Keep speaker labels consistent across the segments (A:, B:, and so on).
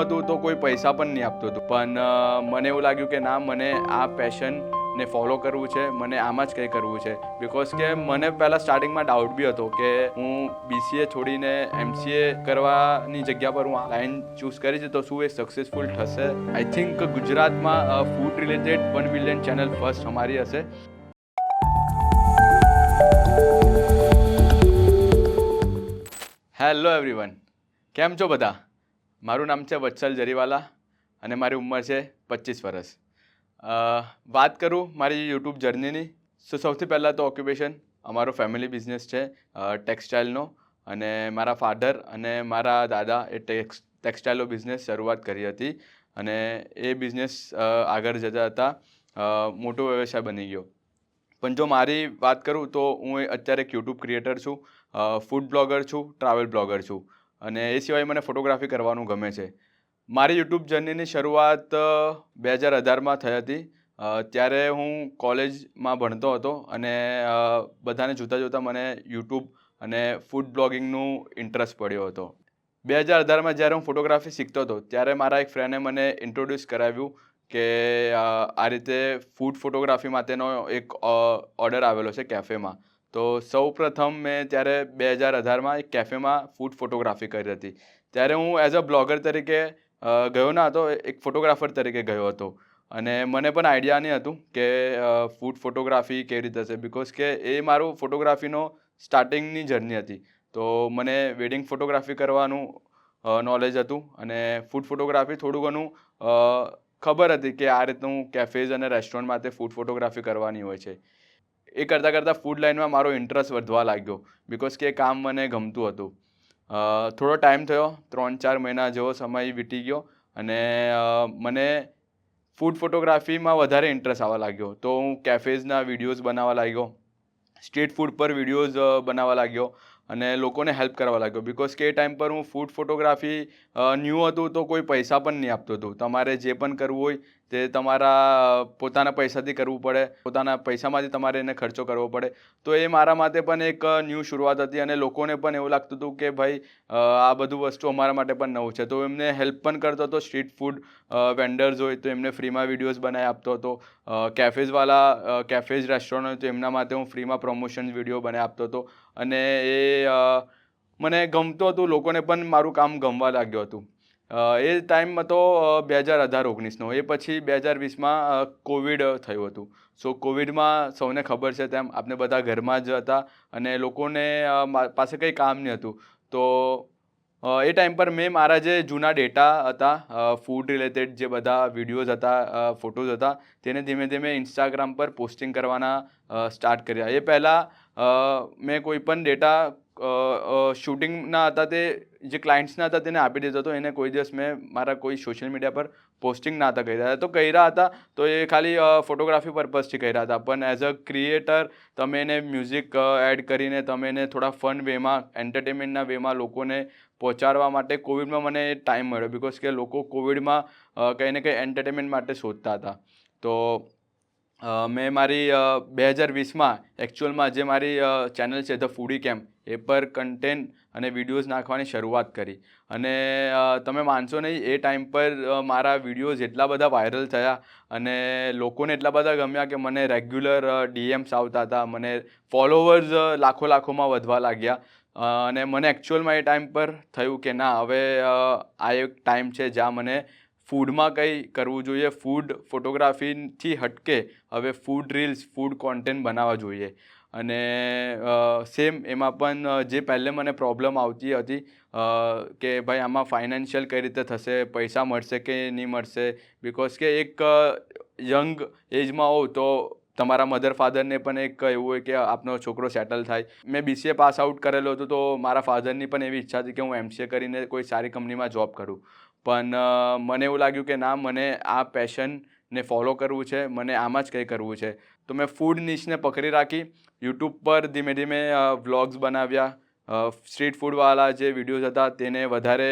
A: હતું તો કોઈ પૈસા પણ નહીં આપતું હતું. પણ મને એવું લાગ્યું કે ના, મને આ પેશન ને ફોલો કરવું છે, મને આમાં જ કંઈ કરવું છે. બિકોઝ કે મને પહેલાં સ્ટાર્ટિંગમાં ડાઉટ બી હતો કે હું બીસીએ છોડીને એમસીએ કરવાની જગ્યા પર હું આ લાઈન ચૂઝ કરી છે તો શું એ સક્સેસફુલ થશે? આઈ થિંક ગુજરાતમાં food related one million channel first અમારી હશે. હેલો એવરીવન કેમ છો બધા? મારું નામ છે વત્સલ જરીવાલા અને મારી ઉંમર છે પચીસ વર્ષ. વાત કરું મારી યુટ્યુબ જર્નીની, સો સૌથી પહેલાં તો ઓક્યુપેશન, અમારો ફેમિલી બિઝનેસ છે ટેક્સટાઇલનો. અને મારા ફાધર અને મારા દાદા એ ટેક્સ, ટેક્સટાઇલનો બિઝનેસ શરૂઆત કરી હતી. અને એ બિઝનેસ આગળ જતા હતા મોટો વ્યવસાય બની ગયો. પણ જો મારી વાત કરું તો હું અત્યારે એક યુટ્યુબ ક્રિએટર છું ફૂડ બ્લોગર છું, ટ્રાવેલ બ્લોગર છું. અને એ સિવાય મને ફોટોગ્રાફી કરવાનું ગમે છે. મારી યુટ્યુબ જર્નીની શરૂઆત બે હજાર અઢારમાં થઈ હતી. ત્યારે હું કોલેજમાં ભણતો હતો અને બધાને જોતાં જોતાં મને યુટ્યુબ અને ફૂડ બ્લોગિંગનું ઇન્ટરેસ્ટ પડ્યો હતો. બે હજાર અઢારમાં જ્યારે હું ફોટોગ્રાફી શીખતો હતો, ત્યારે મારા એક ફ્રેન્ડે મને ઇન્ટ્રોડ્યુસ કરાવ્યું કે આ રીતે ફૂડ ફોટોગ્રાફી માટેનો એક ઓર્ડર આવેલો છે કેફેમાં તો સૌ પ્રથમ મેં ત્યારે બે હજાર અઢારમાં એક કેફેમાં ફૂડ ફોટોગ્રાફી કરી હતી. ત્યારે હું એઝ અ બ્લોગર તરીકે ગયો ના હતો, એક ફોટોગ્રાફર તરીકે ગયો હતો. અને મને પણ આઈડિયા નહીં હતું કે ફૂડ ફોટોગ્રાફી કેવી રીતે હશે બિકોઝ કે એ મારું ફોટોગ્રાફીનો સ્ટાર્ટિંગની જર્ની હતી. તો મને વેડિંગ ફોટોગ્રાફી કરવાનું નોલેજ હતું. અને ફૂડ ફોટોગ્રાફી થોડું ઘણું ખબર હતી કે આ રીતનું કેફેઝ અને રેસ્ટોરન્ટ માટે ફૂડ ફોટોગ્રાફી કરવાની હોય છે. એ કરતાં કરતાં ફૂડ લાઇનમાં મારો ઇન્ટરેસ્ટ વધવા લાગ્યો બિકોઝ કે કામ મને ગમતું હતું. થોડો ટાઈમ થયો, ત્રણ ચાર મહિના જેવો સમય વીતી ગયો અને મને ફૂડ ફોટોગ્રાફીમાં વધારે ઇન્ટરેસ્ટ આવવા લાગ્યો. તો હું કેફેઝના વિડીયોઝ બનાવવા લાગ્યો સ્ટ્રીટ ફૂડ પર વિડીયોઝ બનાવવા લાગ્યો. અને લોકોને હેલ્પ કરવા લાગ્યો. બિકોઝ કે એ ટાઈમ પર હું ફૂડ ફોટોગ્રાફી ન્યૂ હતું તો કોઈ પૈસા પણ નહીં આપતું હતું. તમારે જે પણ કરવું હોય તે તમારા પોતાના પૈસાથી કરવું પડે. પોતાના પૈસામાંથી તમારે એને ખર્ચો કરવો પડે. તો એ મારા માટે પણ એક ન્યૂ શરૂઆત હતી અને લોકોને પણ એવું લાગતું હતું કે ભાઈ આ બધું વસ્તુ અમારા માટે પણ નવું છે. તો એમને હેલ્પ પણ કરતો હતો. સ્ટ્રીટ ફૂડ વેન્ડર્સ હોય તો એમને ફ્રીમાં વિડીયોઝ બનાવી આપતો હતો. કેફેઝવાળા કેફેઝ રેસ્ટોરન્ટ હોય તો એમના માટે હું ફ્રીમાં પ્રમોશન વીડિયો બનાવી આપતો હતો. અને એ મને ગમતું હતું, લોકોને પણ મારું કામ ગમવા લાગ્યું હતું. એ ટાઈમ હતો બે હજાર અઢાર ઓગણીસનો. એ પછી બે હજાર વીસમાં કોવિડ થયું હતું. સો કોવિડમાં સૌને ખબર છે તેમ આપણે બધા ઘરમાં જ હતા અને લોકોને પાસે કંઈ કામ નહીં હતું તો એ ટાઈમ પર મેં મારા જે જૂના ડેટા હતા ફૂડ રિલેટેડ જે બધા વિડીયોઝ હતા ફોટોઝ હતા, તેને ધીમે ધીમે ઇન્સ્ટાગ્રામ પર પોસ્ટિંગ કરવાના સ્ટાર્ટ કર્યા. એ પહેલાં મેં કોઈ પણ ડેટા શૂટિંગના હતા તે, જે ક્લાયન્ટ્સના હતા તેને આપી દીધો હતો. એને કોઈ દિવસ મેં મારા કોઈ સોશિયલ મીડિયા પર પોસ્ટિંગ ના હતા તો કર્યા હતા, તો એ ખાલી ફોટોગ્રાફી પર્પઝથી કર્યા હતા. પણ એઝ અ ક્રિએટર તમે એને મ્યુઝિક એડ કરીને, તમે એને થોડા ફન વેમાં એન્ટરટેનમેન્ટના વેમાં લોકોને પહોંચાડવા માટે કોવિડમાં મને ટાઈમ મળ્યો. બિકોઝ કે લોકો કોવિડમાં કંઈ ને કંઈ એન્ટરટેનમેન્ટ માટે શોધતા હતા. તો મેં મારી બે હજાર વીસમાં એકચ્યુઅલમાં જે મારી ચેનલ છે ધ ફૂડી કેમ્પ એ પર કન્ટેન્ટ અને વિડીયોઝ નાખવાની શરૂઆત કરી. અને તમે માનશો નહીં, એ ટાઈમ પર મારા વિડીયોઝ એટલા બધા વાયરલ થયા અને લોકોને એટલા બધા ગમ્યા કે મને રેગ્યુલર ડીએમ્સ આવતા હતા, મને ફોલોવર્સ લાખો લાખોમાં વધવા લાગ્યા. અને મને એકચ્યુઅલમાં એ ટાઈમ પર થયું કે ના, હવે આ એક ટાઈમ છે જ્યાં મને ફૂડમાં કંઈ કરવું જોઈએ. ફૂડ ફોટોગ્રાફીથી હટકે હવે ફૂડ રીલ્સ ફૂડ કોન્ટેન્ટ બનાવવા જોઈએ. અને સેમ એમાં પણ જે પહેલે મને પ્રોબ્લેમ આવતી હતી કે ભાઈ આમાં ફાઇનાન્શિયલ કઈ રીતે થશે, પૈસા મળશે કે નહીં મળશે? બિકોઝ કે એક યંગ એજમાં હોવ તો તમારા મધર ફાધરને પણ એક એવું હોય કે આપનો છોકરો સેટલ થાય. મેં બીસીએ પાસ આઉટ કરેલો હતો તો મારા ફાધરની પણ એવી ઈચ્છા હતી કે હું એમસીએ કરીને કોઈ સારી કંપનીમાં જોબ કરું. પણ મને એવું લાગ્યું કે ના, મને આ પેશનને ફોલો કરવું છે, મને આમાં જ કંઈ કરવું છે. તો મેં ફૂડ નિશને પકડી રાખી. યુટ્યુબ પર ધીમે ધીમે વ્લોગ્સ બનાવ્યા. સ્ટ્રીટ ફૂડવાળા જે વિડીયોઝ હતા તેને વધારે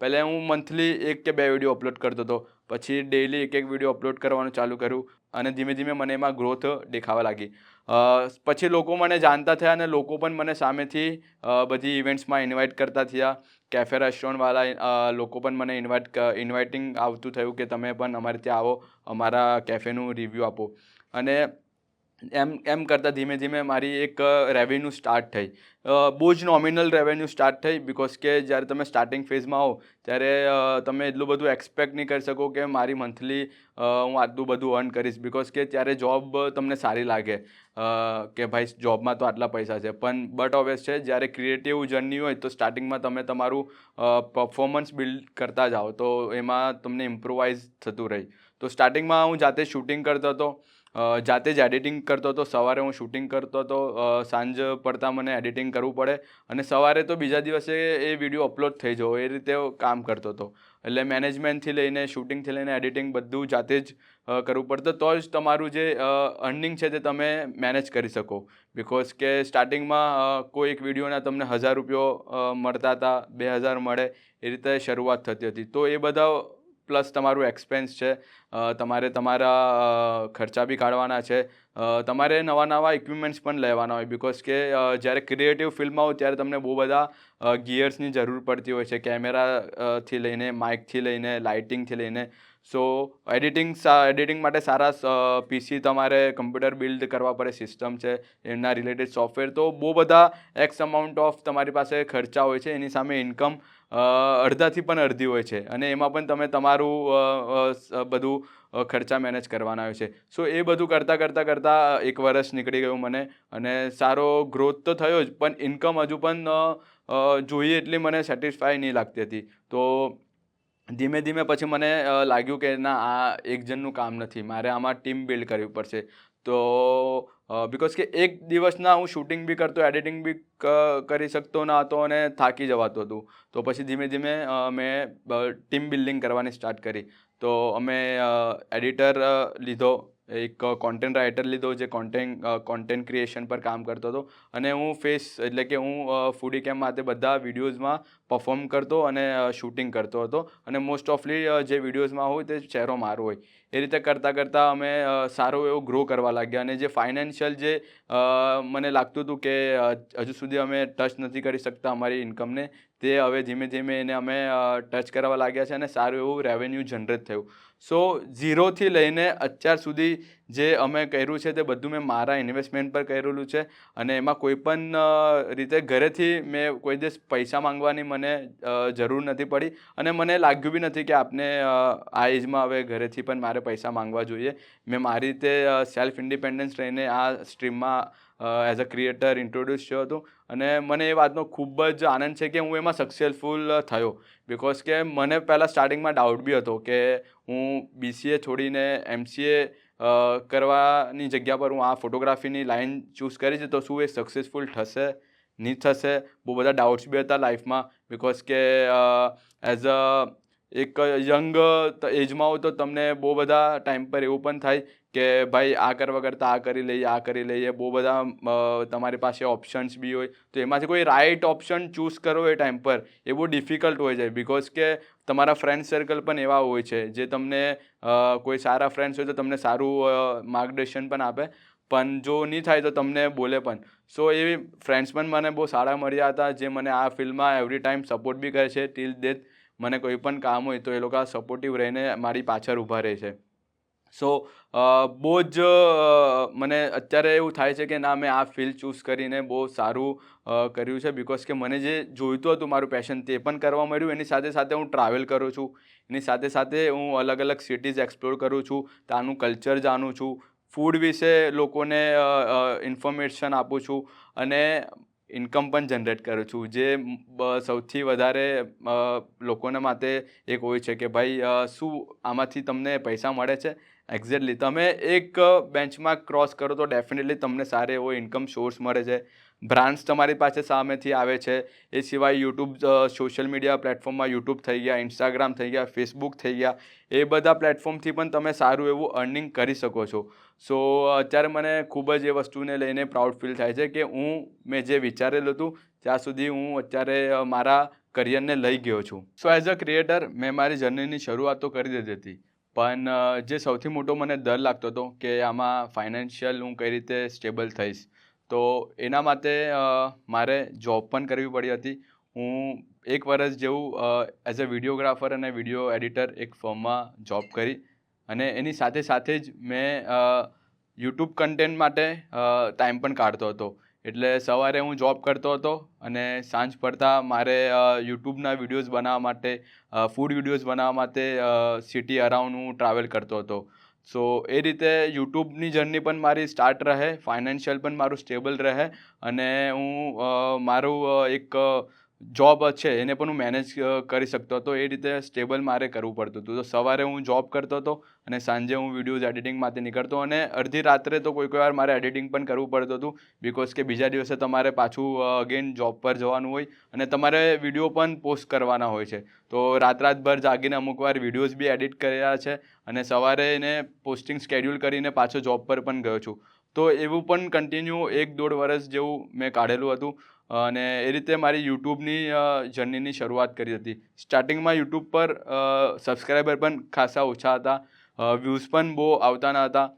A: પહેલાં હું મંથલી એક કે બે વીડિયો અપલોડ કરતો હતો. પછી ડેઈલી એક એક વીડિયો અપલોડ કરવાનું ચાલુ કર્યું અને ધીમે ધીમે મને એમાં ગ્રોથ દેખાવા લાગી. પછી લોકો મને જાણતા થયા અને લોકો પણ મને સામેથી બધી ઇવેન્ટ્સમાં ઇન્વાઇટ કરતા થયા. કેફે રેસ્ટોરન્ટવાળા લોકો પણ મને ઇન્વાઇટ ઇન્વાઇટિંગ આવતું થયું કે તમે પણ અમારે ત્યાં આવો, અમારા કેફેનું રિવ્યૂ આપો. અને એમ એમ કરતાં ધીમે ધીમે મારી એક રેવન્યુ સ્ટાર્ટ થઈ. બહુ જ નોમિનલ રેવન્યુ સ્ટાર્ટ થઈ બિકોઝ કે જ્યારે તમે સ્ટાર્ટિંગ ફેઝમાં આવો, ત્યારે તમે એટલું બધું એક્સપેક્ટ નહીં કરી શકો કે મારી મંથલી હું આટલું બધું અર્ન કરીશ. બિકોઝ કે ત્યારે જોબ તમને સારી લાગે કે ભાઈ જોબમાં તો આટલા પૈસા છે. પણ બટ ઓવેસ છે, જ્યારે ક્રિએટિવ જર્ની હોય તો સ્ટાર્ટિંગમાં તમે તમારું પરફોર્મન્સ બિલ્ડ કરતા જાઓ. તો એમાં તમને ઇમ્પ્રુવાઇઝ થતું રહી. તો સ્ટાર્ટિંગમાં હું જાતે શૂટિંગ કરતો હતો. જાતે જ એડિટિંગ કરતો હતો. સવારે હું શૂટિંગ કરતો હતો. સાંજ પડતા મને એડિટિંગ કરવું પડે. અને સવારે તો બીજા દિવસે એ વીડિયો અપલોડ થઈ જવો. એ રીતે કામ કરતો હતો. એટલે મેનેજમેન્ટથી લઈને શૂટિંગથી લઈને એડિટિંગ બધું જાતે જ કરવું પડતું. તો જ તમારું જે અર્નિંગ છે તે તમે મેનેજ કરી શકો. બિકોઝ કે સ્ટાર્ટિંગમાં કોઈ એક વિડીયોના તમને હજાર રૂપિયો મળતા હતા, બે હજાર મળે, એ રીતે શરૂઆત થતી હતી. તો એ બધા પ્લસ તમારું એક્સપેન્સ છે તમારે તમારા ખર્ચા બી કાઢવાના છે તમારે નવા નવા ઇક્વિપમેન્ટ્સ પણ લેવાના હોય બિકોઝ કે જ્યારે ક્રિએટિવ ફિલ્મ આવો ત્યારે તમને બહુ બધા ગિયર્સની જરૂર પડતી હોય છે કેમેરાથી લઈને માઇકથી લઈને લાઇટિંગથી લઈને. સો એડિટિંગ એડિટિંગ માટે સારા પીસી તમારે કમ્પ્યુટર બિલ્ડ કરવા પડે સિસ્ટમ છે, એના રિલેટેડ સોફ્ટવેર તો બહુ બધા એક્સ અમાઉન્ટ ઓફ તમારી પાસે ખર્ચા હોય છે, એની સામે ઇન્કમ અડધાથી પણ અડધી હોય છે. અને એમાં પણ તમે તમારું બધું ખર્ચા મેનેજ કરવાના હોય છે. સો એ બધું કરતાં કરતાં કરતાં એક વર્ષ નીકળી ગયું મને. અને સારો ગ્રોથ તો થયો જ, પણ ઇન્કમ હજુ પણ જોઈએ એટલી મને સેટિસ્ફાય નહીં લાગતી હતી. તો ધીમે ધીમે પછી મને લાગ્યું કે ના, આ એક જણનું કામ નથી. મારે આમાં ટીમ બિલ્ડ કરવી પડશે. તો બિકોઝ કે એક દિવસના હું શૂટિંગ બી કરતો એડિટિંગ બી કરી શકતો ન હતો અને થાકી જવાતું હતું. તો પછી ધીમે ધીમે મેં ટીમ બિલ્ડિંગ કરવાની સ્ટાર્ટ કરી. તો અમે એડિટર લીધો, એક કોન્ટેન્ટ રાઇટર લીધો જે કોન્ટેન્ટ કોન્ટેન્ટ ક્રિએશન પર કામ કરતો હતો. અને હું ફેસ એટલે કે હું ફૂડી કેમ માટે બધા વિડીયોઝમાં પરફોર્મ કરતો અને શૂટિંગ કરતો હતો. અને મોસ્ટ ઓફલી જે વિડીયોઝમાં હોય તે ચહેરો મારો હોય. એ રીતે કરતાં કરતાં અમે સારો એવો ગ્રો કરવા લાગ્યા. અને જે ફાઇનાન્શિયલ જે મને લાગતું હતું કે હજુ સુધી અમે ટચ નથી કરી શકતા અમારી ઇન્કમને તે હવે ધીમે ધીમે એને અમે ટચ કરવા લાગ્યા છે અને સારું એવું રેવન્યુ જનરેટ થયું. સો ઝીરોથી લઈને અત્યાર સુધી જે અમે કર્યું છે તે બધું મેં મારા ઇન્વેસ્ટમેન્ટ પર કરેલું છે અને એમાં કોઈ પણ રીતે ઘરેથી મેં કોઈ દિવસ પૈસા માંગવાની મને જરૂર નથી પડી અને મને લાગ્યું બી નથી કે આપને આ એજમાં હવે ઘરેથી પણ મારે પૈસા માંગવા જોઈએ. મેં મારી રીતે સેલ્ફ ઇન્ડિપેન્ડન્સ રહીને આ સ્ટ્રીમમાં એઝ અ ક્રિએટર ઇન્ટ્રોડ્યુસ થયો હતો અને મને એ વાતનો ખૂબ જ આનંદ છે કે હું એમાં સક્સેસફુલ થયો. બિકોઝ કે મને પહેલાં સ્ટાર્ટિંગમાં ડાઉટ બી હતો કે હું બીસીએ છોડીને એમસીએ કરવાની જગ્યા પર હું આ ફોટોગ્રાફીની લાઈન ચૂઝ કરી છે તો શું એ સક્સેસફુલ થશે, નહીં થશે? બહુ બધા ડાઉટ્સ બી હતા લાઈફમાં બિકોઝ કે એઝ અ એક યંગ એજમાં હો તો તમને બહુ બધા ટાઈમ પર એવું પણ થાય કે ભાઈ આ કરવા કરતાં આ કરી લઈએ, આ કરી લઈએ, બહુ બધા તમારી પાસે ઓપ્શન્સ બી હોય. તો એમાંથી કોઈ રાઈટ ઓપ્શન ચૂઝ કરો એ ટાઈમ પર, એ બહુ ડિફિકલ્ટ હોય છે બિકોઝ કે તમારા ફ્રેન્ડ સર્કલ પણ એવા હોય છે, જે તમને કોઈ સારા ફ્રેન્ડ્સ હોય તો તમને સારું માર્ગદર્શન પણ આપે. પણ જો નહીં થાય તો તમને બોલે પણ. સો એ ફ્રેન્ડ્સ પણ મને બહુ સારા મળ્યા હતા, જે મને આ ફિલ્ડમાં એવરી ટાઈમ સપોર્ટ બી કરે છે. ટીલ ડેથ મને કોઈ પણ કામ હોય તો એ લોકો સપોર્ટિવ રહીને મારી પાછળ ઊભા રહે છે. સો બહુ જ મને અત્યારે એવું થાય છે કે ના, મેં આ ફિલ્ડ ચૂઝ કરીને બહુ સારું કર્યું છે. બિકોઝ કે મને જે જોઈતું હતું મારું પેશન તે પણ કરવા મળ્યું. એની સાથે સાથે હું ટ્રાવેલ કરું છું. એની સાથે સાથે હું અલગ અલગ સિટીઝ એક્સપ્લોર કરું છું. ત્યાંનું કલ્ચર જાણું છું. ફૂડ વિશે લોકોને ઇન્ફોર્મેશન આપું છું. અને ઇન્કમ પણ જનરેટ કરું છું. જે સૌથી વધારે લોકોના માટે એક હોય છે કે ભાઈ શું આમાંથી તમને પૈસા મળે છે? એક્ઝેક્ટલી તમે એક બેન્ચમાર્ક ક્રોસ કરો તો ડેફિનેટલી તમને સારો એવો ઇન્કમ સોર્સ મળે છે. બ્રાન્ડ્સ તમારી પાસે સામેથી આવે છે. એ સિવાય યુટ્યુબ સોશિયલ મીડિયા પ્લેટફોર્મમાં યુટ્યુબ થઈ ગયા ઇન્સ્ટાગ્રામ થઈ ગયા ફેસબુક થઈ ગયા, એ બધા પ્લેટફોર્મથી પણ તમે સારું એવું અર્નિંગ કરી શકો છો. સો અત્યારે મને ખૂબ જ એ વસ્તુને લઈને પ્રાઉડ ફીલ થાય છે કે હું, મેં જે વિચારેલું હતું, ત્યાં સુધી હું અત્યારે મારા કરિયરને લઈ ગયો છું. સો એઝ અ ક્રિએટર મેં મારી જર્નીની શરૂઆત તો કરી દીધી. હતી પણ જે સૌથી મોટો મને ડર લાગતો હતો કે આમાં ફાઇનાન્શિયલ હું કઈ રીતે સ્ટેબલ થઈશ. તો એના માટે મારે જોબ પણ કરવી પડી હતી. હું એક વર્ષ જેવું એઝ અ વિડીયોગ્રાફર અને વીડિયો એડિટર એક ફર્મમાં જોબ કરી અને એની સાથે સાથે જ મેં યુટ્યુબ કન્ટેન્ટ માટે ટાઈમ પણ કાઢતો હતો. એટલે સવારે હું જોબ કરતો હતો અને સાંજ પડતા મારે યુટ્યુબના વિડીયોઝ બનાવવા માટે ફૂડ વિડીયોઝ બનાવવા માટે સિટી અરાઉન્ડ હું ટ્રાવેલ કરતો હતો. સો એ રીતે યુટ્યુબની જર્ની પણ મારી સ્ટાર્ટ રહે ફાઇનાન્શિયલ પણ મારું સ્ટેબલ રહે અને હું મારું એક જોબ છે, એને પણ હું મેનેજ કરી શકતો હતો. એ રીતે સ્ટેબલ મારે કરવું પડતું હતું. તો સવારે હું જોબ કરતો હતો અને સાંજે હું વિડીયોઝ એડિટિંગ માટે નીકળતો અને અડધી રાત્રે તો કોઈ કોઈ વાર મારે એડિટિંગ પણ કરવું પડતું હતું બિકોઝ કે બીજા દિવસે તમારે પાછું અગેન જોબ પર જવાનું હોય અને તમારે વીડિયો પણ પોસ્ટ કરવાના હોય છે. તો રાત રાતભર જાગીને અમુક વાર વિડીયોઝ બી એડિટ કર્યા છે અને સવારે એને પોસ્ટિંગ સ્કેડ્યુલ કરીને પાછો જોબ પર પણ ગયો છું. તો એવું પણ કન્ટિન્યુ એક દોઢ વર્ષ જેવું મેં કાઢેલું હતું. અને એ રીતે મારી યુટ્યુબની જર્નીની શરૂઆત કરી હતી. સ્ટાર્ટિંગમાં યુટ્યુબ પર સબસ્ક્રાઈબર પણ ખાસા ઓછા હતા. વ્યૂઝ પણ બહુ આવતા ન હતા.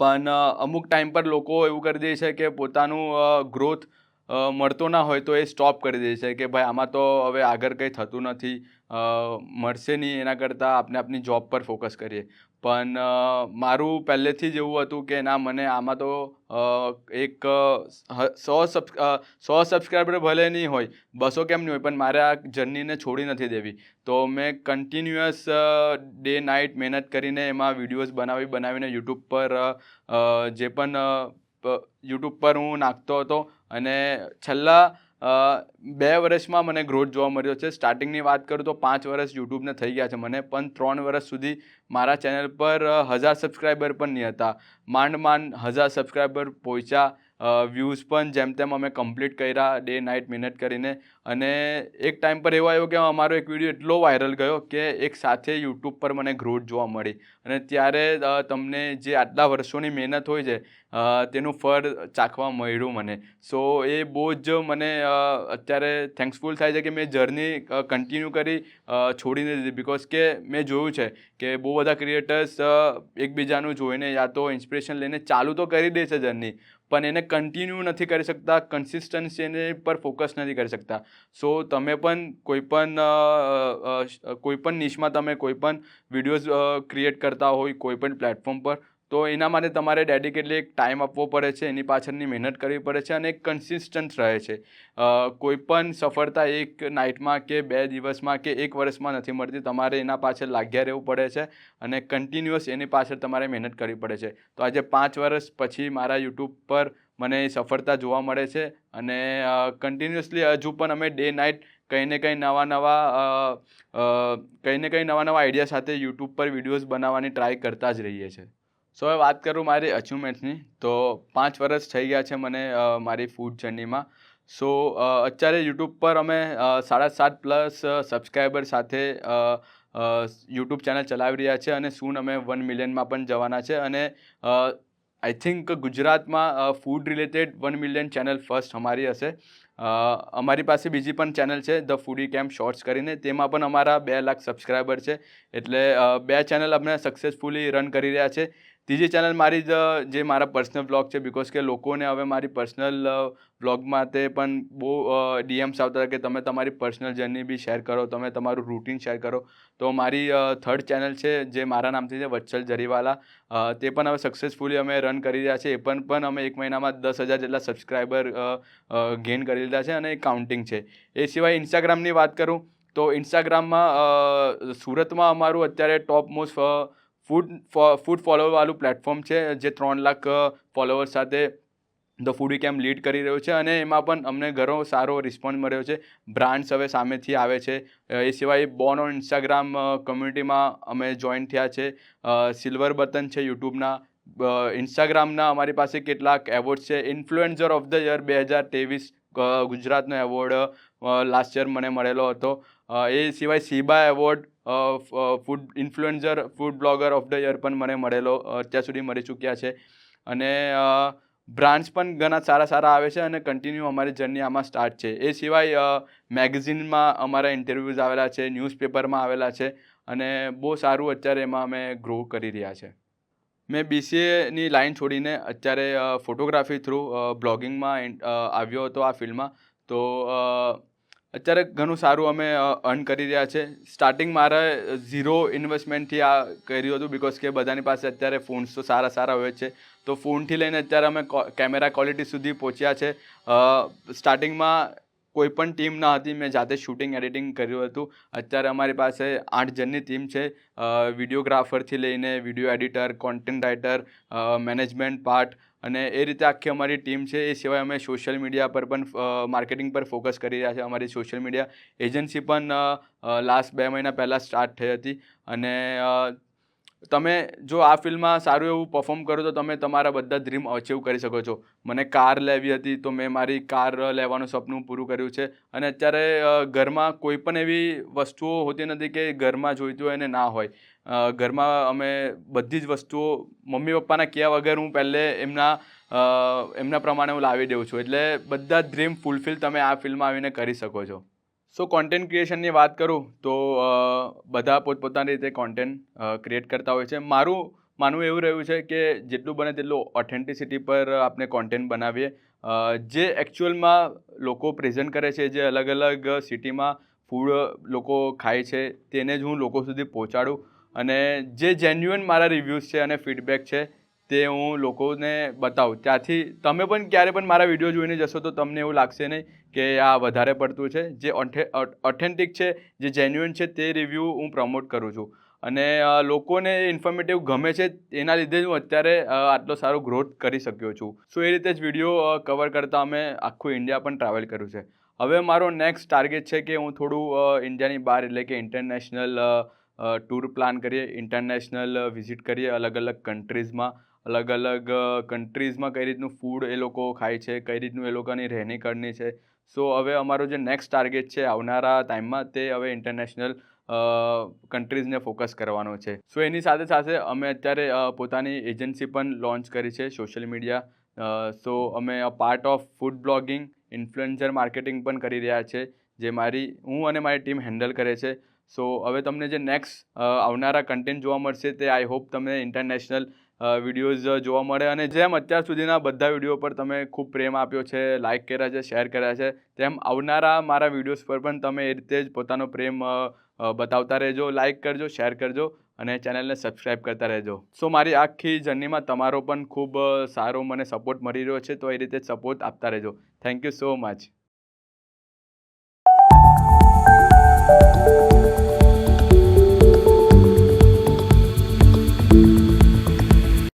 A: પણ અમુક ટાઈમ પર લોકો એવું કરી દે છે કે પોતાનું ગ્રોથ મળતો ના હોય તો એ સ્ટોપ કરી દે છે કે ભાઈ આમાં તો હવે આગળ કંઈ થતું નથી. મળશે નહીં એના કરતાં આપણે આપણી જોબ પર ફોકસ કરીએ. પણ મારું પહેલેથી જ એવું હતું કે ના, મને આમાં તો એક સો સબ સો સબસ્ક્રાઈબર ભલે નહીં હોય, બસો કેમ નહીં હોય, પણ મારે આ જર્નીને છોડી નથી દેવી. તો મેં કન્ટિન્યુઅસ ડે નાઇટ મહેનત કરીને એમાં વિડીયોઝ બનાવી, બનાવીને યુટ્યુબ પર જે પણ યુટ્યુબ પર હું નાખતો હતો. અને છેલ્લા બે વર્ષમાં મને ગ્રોથ જોવા મળ્યો છે. સ્ટાર્ટિંગની વાત કરું તો પાંચ વર્ષ યુટ્યુબને થઈ ગયા છે મને, પણ ત્રણ વર્ષ સુધી મારા ચેનલ પર હજાર સબસ્ક્રાઈબર પણ નહીં હતા. માંડ માંડ હજાર સબસ્ક્રાઈબર પહોંચ્યા વ્યૂઝ પણ જેમ તેમ અમે કમ્પ્લીટ કર્યા ડે નાઇટ મહેનત કરીને. અને એક ટાઈમ પર એવો આવ્યો કે અમારો એક વીડિયો એટલો વાયરલ ગયો કે એક સાથે યુટ્યુબ પર મને ગ્રોથ જોવા મળી. અને ત્યારે તમને જે આટલા વર્ષોની મહેનત હોય છે તેનું ફળ ચાખવા મળ્યું મને. સો એ બહુ જ મને અત્યારે થેન્ક્સફુલ થાય છે કે મેં જર્ની કન્ટિન્યુ કરી છોડીને દીધી. બિકોઝ કે મેં જોયું છે કે બહુ બધા ક્રિએટર્સ એકબીજાનું જોઈને યા તો ઇન્સ્પિરેશન લઈને ચાલુ તો કરી દે છે જર્ની પણ એને કન્ટિન્યુ નથી કરી શકતા કન્સિસ્ટન્સી એને પર ફોકસ નથી કરી શકતા. સો તમે પણ કોઈ પણ અ, અ, અ, કોઈ પણ નિશમાં તમે કોઈપણ વિડીયોઝ ક્રિએટ કરતા હોય કોઈપણ પ્લેટફોર્મ પર તો એના માટે તમારે ડેડિકેટલી એક ટાઈમ આપવો પડે છે એની પાછળની મહેનત કરવી પડે છે અને એક કન્સિસ્ટન્ટ રહે છે. કોઈપણ કોઈ પણ સફળતા એક નાઇટમાં કે બે દિવસમાં કે એક વર્ષમાં નથી મળતી તમારે એના પાછળ લાગ્યા રહેવું પડે છે અને કન્ટિન્યુઅસ એની પાછળ તમારે મહેનત કરવી પડે છે. તો આજે પાંચ વર્ષ પછી મારા યુટ્યુબ પર મને સફળતા જોવા મળે છે અને કન્ટિન્યુઅસલી હજુ પણ અમે ડે નાઇટ કંઈ ને કંઈ નવા નવા કંઈ ને કંઈ નવા નવા આઈડિયા સાથે યુટ્યુબ પર વિડીયોઝ બનાવવાની ટ્રાય કરતા જ રહીએ છીએ સો હવે વાત કરું મારી અચીવમેન્ટ્સની તો પાંચ વર્ષ થઈ ગયા છે મને મારી ફૂડ જર્નીમાં સો અત્યારે યુટ્યુબ પર અમે સાડા સાત પ્લસ સબસ્ક્રાઈબર સાથે યુટ્યુબ ચેનલ ચલાવી રહ્યા છે અને સૂન અમે વન મિલિયનમાં પણ જવાના છે અને આઈ થિંક ગુજરાતમાં food related one million channel first અમારી હશે. અમારી પાસે બીજી પણ ચેનલ છે ધ ફૂડી કેમ્પ શોર્ટ્સ કરીને. તેમાં પણ અમારા બે લાખ સબસ્ક્રાઈબર છે. એટલે બે ચેનલ અમને સક્સેસફુલી રન કરી રહ્યા છે. ત્રીજી ચેનલ મારી જ, જે મારા પર્સનલ બ્લોગ છે બિકોઝ કે લોકોને હવે મારી પર્સનલ બ્લોગ માટે પણ બહુ ડીએમ્સ આવતા કે તમે તમારી પર્સનલ જર્ની બી શેર કરો, તમે તમારું રૂટીન શેર કરો. તો મારી થર્ડ ચેનલ છે, જે મારા નામથી છે, વત્સલ જરીવાલા. તે પણ હવે સક્સેસફુલી અમે રન કરી રહ્યા છે એ પણ પણ અમે એક મહિનામાં દસ હજાર જેટલા સબસ્ક્રાઈબર ગેઇન કરી લીધા છે અને કાઉન્ટિંગ છે. એ સિવાય ઇન્સ્ટાગ્રામની વાત કરું, તો ઇન્સ્ટાગ્રામમાં સુરતમાં અમારું અત્યારે ટોપ મોસ્ટ ફૂડ ફૂડ ફોલોવરવાળું પ્લેટફોર્મ છે, જે ત્રણ લાખ ફોલોવર્સ સાથે ધ ફૂડી કેમ્પ લીડ કરી રહ્યો છે અને એમાં પણ અમને ઘણો સારો રિસ્પોન્સ મળ્યો છે. બ્રાન્ડ્સ હવે સામેથી આવે છે. એ સિવાય બોર્ન ઓન ઇન્સ્ટાગ્રામ કમ્યુનિટીમાં અમે જોઈન થયા છે. સિલ્વર બટન છે યુટ્યુબના ઇન્સ્ટાગ્રામના અમારી પાસે કેટલાક એવોર્ડ છે. ઇન્ફ્લુએન્સર ઓફ ધ યર બે હજાર ત્રેવીસ ગુજરાતનો એવોર્ડ લાસ્ટ યર મને મળેલો હતો. એ સિવાય Sheeba award food influencer food blogger of the year પણ મને મળેલો અત્યાર સુધી મળી ચૂક્યા છે. અને બ્રાન્ડ્સ પણ ઘણા સારા સારા આવે છે અને કન્ટિન્યુ અમારી જર્ની આમાં સ્ટાર્ટ છે. એ સિવાય મેગઝિનમાં અમારા ઇન્ટરવ્યૂઝ આવેલા છે ન્યૂઝપેપરમાં આવેલા છે અને બહુ સારું અત્યારે એમાં અમે ગ્રો કરી રહ્યા છે. મેં બીસીએની લાઈન છોડીને અત્યારે ફોટોગ્રાફી થ્રુ બ્લોગિંગમાં આવ્યો હતો આ ફિલ્ડમાં તો અત્યારે ઘણું સારું અમે અર્ન કરી રહ્યા છે. સ્ટાર્ટિંગ મારે ઝીરો ઇન્વેસ્ટમેન્ટથી આ કર્યું હતું બિકોઝ કે બધાની પાસે અત્યારે ફોન્સ તો સારા સારા હોય છે. તો ફોનથી લઈને અત્યારે અમે કેમેરા ક્વોલિટી સુધી પહોંચ્યા છે. સ્ટાર્ટિંગમાં કોઈ પણ ટીમ ન હતી, મેં જાતે શૂટિંગ એડિટિંગ કર્યું હતું. અત્યારે અમારી પાસે આઠ જણની ટીમ છે. વિડીયોગ્રાફરથી લઈને video editor content writer management part અને એ રીતે આખી અમારી ટીમ છે, એ સિવાય અમે સોશિયલ મીડિયા પર પણ માર્કેટિંગ પર ફોકસ કરી રહ્યા છે. અમારી સોશિયલ મીડિયા એજન્સી પણ લાસ્ટ બે મહિના પહેલાં સ્ટાર્ટ થઈ હતી. અને તમે જો આ ફિલ્મમાં સારું એવું પરફોર્મ કરો તો તમે તમારા બધા ડ્રીમ અચીવ કરી શકો છો. મને કાર લેવી હતી તો મેં મારી કાર લેવાનું સપનું પૂરું કર્યું છે. અને અત્યારે ઘરમાં કોઈ પણ એવી વસ્તુઓ હોતી નથી કે ઘરમાં જોઈતી હોય અને ના હોય. ઘરમાં અમે બધી જ વસ્તુઓ મમ્મી પપ્પાના કહ્યા વગર હું પહેલે એમના એમના પ્રમાણે હું લાવી દઉં છું. એટલે બધા ડ્રીમ ફૂલફિલ તમે આ ફિલ્મમાં આવીને કરી શકો છો. સો કોન્ટેન્ટ ક્રિએશનની વાત કરું તો બધા પોતપોતાની રીતે કોન્ટેન્ટ ક્રિએટ કરતા હોય છે. મારું માનવું એવું રહ્યું છે કે જેટલું બને તેટલું ઓથેન્ટિસિટી પર આપણે કોન્ટેન્ટ બનાવીએ. જે એકચ્યુઅલમાં લોકો પ્રેઝન્ટ કરે છે, જે અલગ અલગ સિટીમાં ફૂડ લોકો ખાય છે, તેને જ હું લોકો સુધી પહોંચાડું. અને જે જેન્યુઅન મારા રિવ્યૂઝ છે અને ફીડબેક છે તે હું લોકોને બતાવું. ત્યાંથી તમે પણ ક્યારે પણ મારા વીડિયો જોઈને જશો તો તમને એવું લાગશે નહીં કે આ વધારે પડતું છે. જે ઓથેન્ટિક છે, જે જેન્યુઅન છે તે રિવ્યૂ હું પ્રમોટ કરું છું. અને લોકોને ઇન્ફોર્મેટિવ ગમે છે એના લીધે જ હું અત્યારે આટલો સારો ગ્રોથ કરી શક્યો છું. સો એ રીતે જ વીડિયો કવર કરતાં અમે આખું ઇન્ડિયા પણ ટ્રાવેલ કર્યું છે. હવે મારો નેક્સ્ટ ટાર્ગેટ છે કે હું થોડું ઇન્ડિયાની બહાર એટલે કે ઇન્ટરનેશનલ ટૂર પ્લાન કરીએ ઇન્ટરનેશનલ વિઝિટ કરીએ અલગ અલગ કન્ટ્રીઝમાં અલગ અલગ કન્ટ્રીઝમાં કઈ રીતનું ફૂડ એ લોકો ખાય છે, કઈ રીતનું એ લોકોની રહેણી કરણી છે. સો હવે અમારો જે નેક્સ્ટ ટાર્ગેટ છે આવનારા ટાઈમમાં તે હવે ઇન્ટરનેશનલ કન્ટ્રીઝને ફોકસ કરવાનો છે. સો એની સાથે સાથે અમે અત્યારે પોતાની એજન્સી પણ લોન્ચ કરી છે સોશિયલ મીડિયા સો અમે part of food blogging influencer marketing પણ કરી રહ્યા છે, જે મારી, હું અને મારી ટીમ હેન્ડલ કરે છે. સો હવે તમને જે નેક્સ્ટ આવનારા કન્ટેન્ટ જોવા મળશે તે આઈ હોપ તમને ઇન્ટરનેશનલ વિડીયોઝ જોવા મળે. અને જેમ અત્યાર સુધીના બધા વીડિયો પર તમે ખૂબ પ્રેમ આપ્યો છે લાઇક કર્યા છે શેર કર્યા છે, તેમ આવનારા મારા વિડીયોઝ પર પણ તમે એ રીતે જ પોતાનો પ્રેમ બતાવતા રહેજો લાઇક કરજો શેર કરજો અને ચેનલને સબસ્ક્રાઈબ કરતા રહેજો. સો મારી આખી જર્નીમાં તમારો પણ ખૂબ સારો મને સપોર્ટ મળી રહ્યો છે, તો એ રીતે સપોર્ટ આપતા રહેજો. Thank you so much